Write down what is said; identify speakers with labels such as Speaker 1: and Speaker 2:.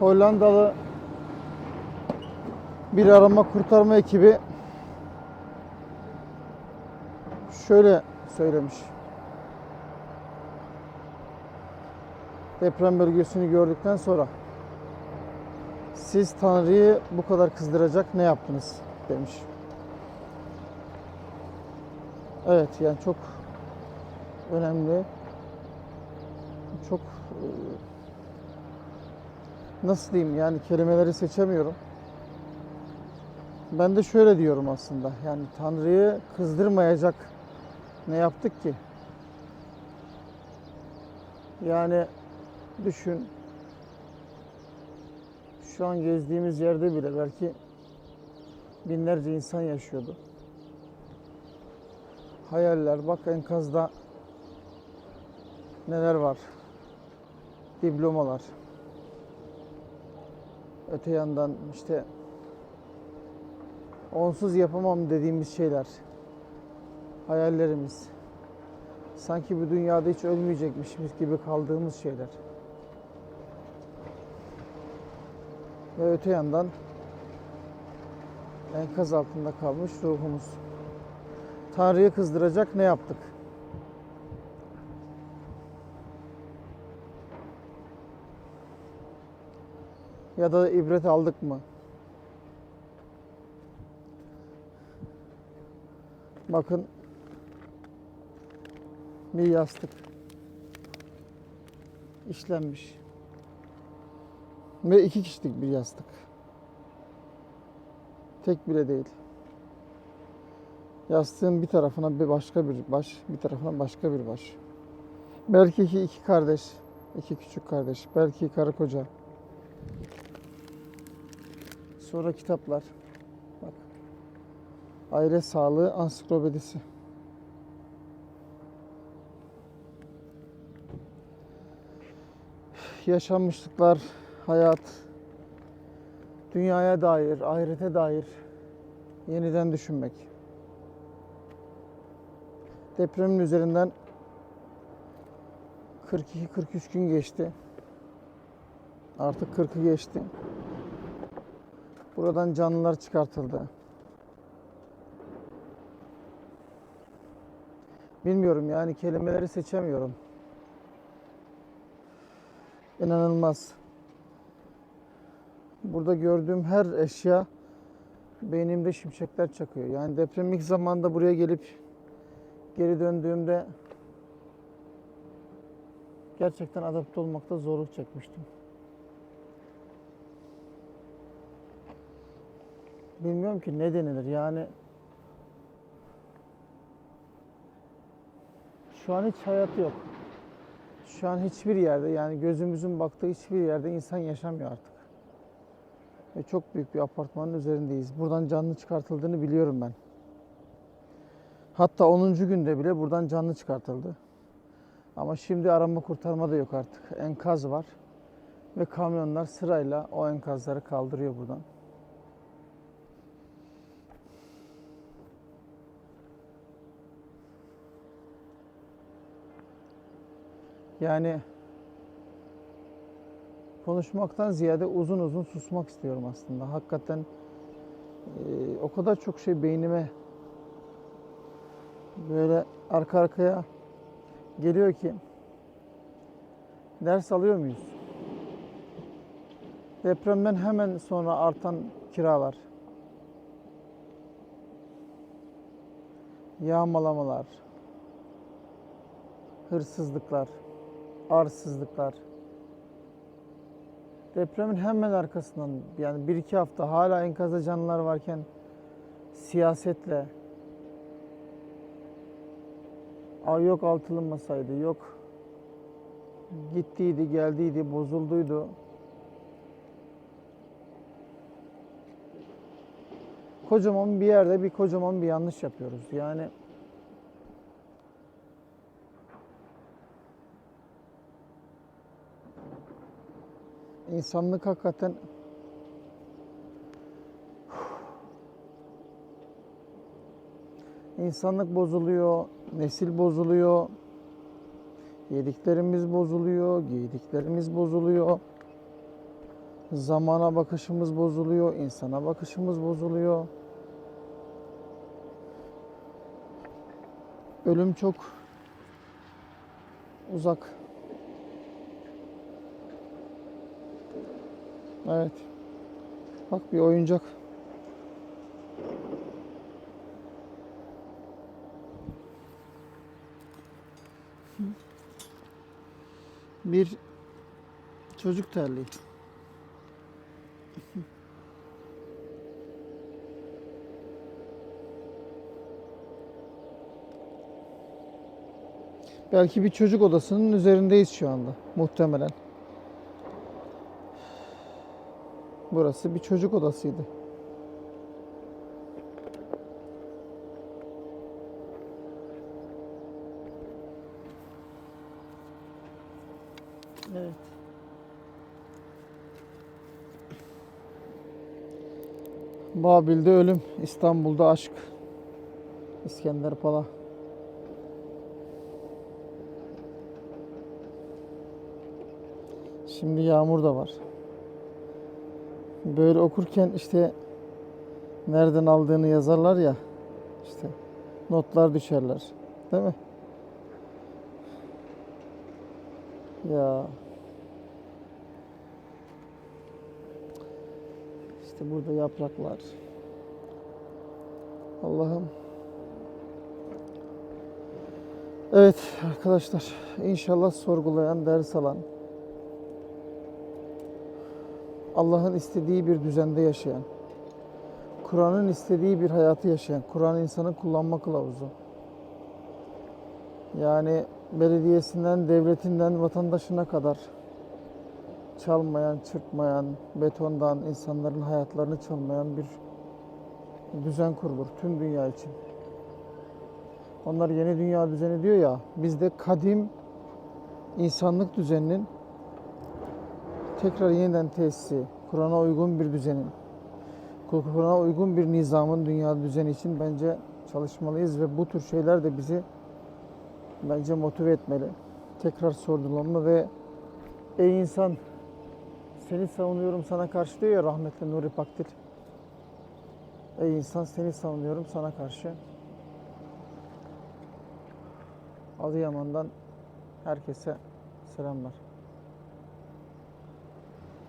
Speaker 1: Hollandalı bir arama kurtarma ekibi şöyle söylemiş. Deprem bölgesini gördükten sonra siz Tanrı'yı bu kadar kızdıracak ne yaptınız demiş. Evet yani çok önemli. Çok e, nasıl diyeyim yani kelimeleri seçemiyorum. Ben de şöyle diyorum aslında. Yani Tanrı'yı kızdırmayacak ne yaptık ki? Yani düşün. Şu an gezdiğimiz yerde bile belki binlerce insan yaşıyordu. Hayaller bak enkazda neler var? Diplomalar. Öte yandan işte onsuz yapamam dediğimiz şeyler. Hayallerimiz. Sanki bu dünyada hiç ölmeyecekmişiz gibi kaldığımız şeyler. Ve öte yandan enkaz altında kalmış ruhumuz. Tanrı'yı kızdıracak ne yaptık? Ya da ibret aldık mı? Bakın bir yastık işlenmiş. Ve iki kişilik bir yastık. Tek bile değil. Yastığın bir tarafına bir başka bir baş, bir tarafına başka bir baş. Belki iki, iki kardeş, iki küçük kardeş, belki karı koca. Sonra kitaplar. Bak. Aile Sağlığı Ansiklopedisi. Yaşanmışlıklar, hayat, dünyaya dair, ahirete dair yeniden düşünmek. Depremin üzerinden 42-43 gün geçti. Artık 40'ı geçti. Buradan canlılar çıkartıldı. Bilmiyorum yani kelimeleri seçemiyorum. İnanılmaz. Burada gördüğüm her eşya beynimde şimşekler çakıyor. Yani deprem ilk zamanda buraya gelip geri döndüğümde gerçekten adapte olmakta zorluk çekmiştim. Bilmiyorum ki ne denilir yani şu an hiç hayat yok. Şu an hiçbir yerde yani gözümüzün baktığı hiçbir yerde insan yaşamıyor artık. Ve çok büyük bir apartmanın üzerindeyiz. Buradan canlı çıkartıldığını biliyorum ben. Hatta 10. günde bile buradan canlı çıkartıldı. Ama şimdi arama kurtarma da yok artık. Enkaz var. Ve kamyonlar sırayla o enkazları kaldırıyor buradan. Yani konuşmaktan ziyade uzun uzun susmak istiyorum aslında. Hakikaten e, o kadar çok şey beynime böyle arka arkaya geliyor ki ders alıyor muyuz? Depremden hemen sonra artan kiralar, yağmalamalar, hırsızlıklar, arsızlıklar. Depremin hemen arkasından yani bir iki hafta hala enkazda canlılar varken siyasetle Ay yok altılınmasaydı, yok gittiydi, geldiydi, bozulduydu. Kocaman bir yerde bir kocaman bir yanlış yapıyoruz. Yani insanlık hakikaten insanlık bozuluyor, nesil bozuluyor, yediklerimiz bozuluyor, giydiklerimiz bozuluyor. Zamana bakışımız bozuluyor, insana bakışımız bozuluyor. Ölüm çok uzak. Evet. Bak bir oyuncak. Bir çocuk terliği. Belki bir çocuk odasının üzerindeyiz şu anda muhtemelen. Burası bir çocuk odasıydı. Evet. Babil'de ölüm, İstanbul'da aşk. İskender Pala. Şimdi yağmur da var. Böyle okurken işte nereden aldığını yazarlar ya. işte notlar düşerler. Değil mi? Ya. İşte burada yapraklar. Allah'ım. Evet arkadaşlar inşallah sorgulayan, ders alan, Allah'ın istediği bir düzende yaşayan, Kur'an'ın istediği bir hayatı yaşayan, Kur'an insanın kullanma kılavuzu. Yani belediyesinden, devletinden, vatandaşına kadar çalmayan, çırpmayan, betondan insanların hayatlarını çalmayan bir düzen kurulur tüm dünya için. Onlar yeni dünya düzeni diyor ya, bizde kadim insanlık düzeninin tekrar yeniden tesisi, Kur'an'a uygun bir düzenin, Kur'an'a uygun bir nizamın dünya düzeni için bence çalışmalıyız ve bu tür şeyler de bizi bence motive etmeli. Tekrar sorgulanma ve ey insan seni savunuyorum sana karşı diyor ya rahmetli Nuri Pakdil. Ey insan seni savunuyorum sana karşı. Adıyaman'dan herkese selamlar.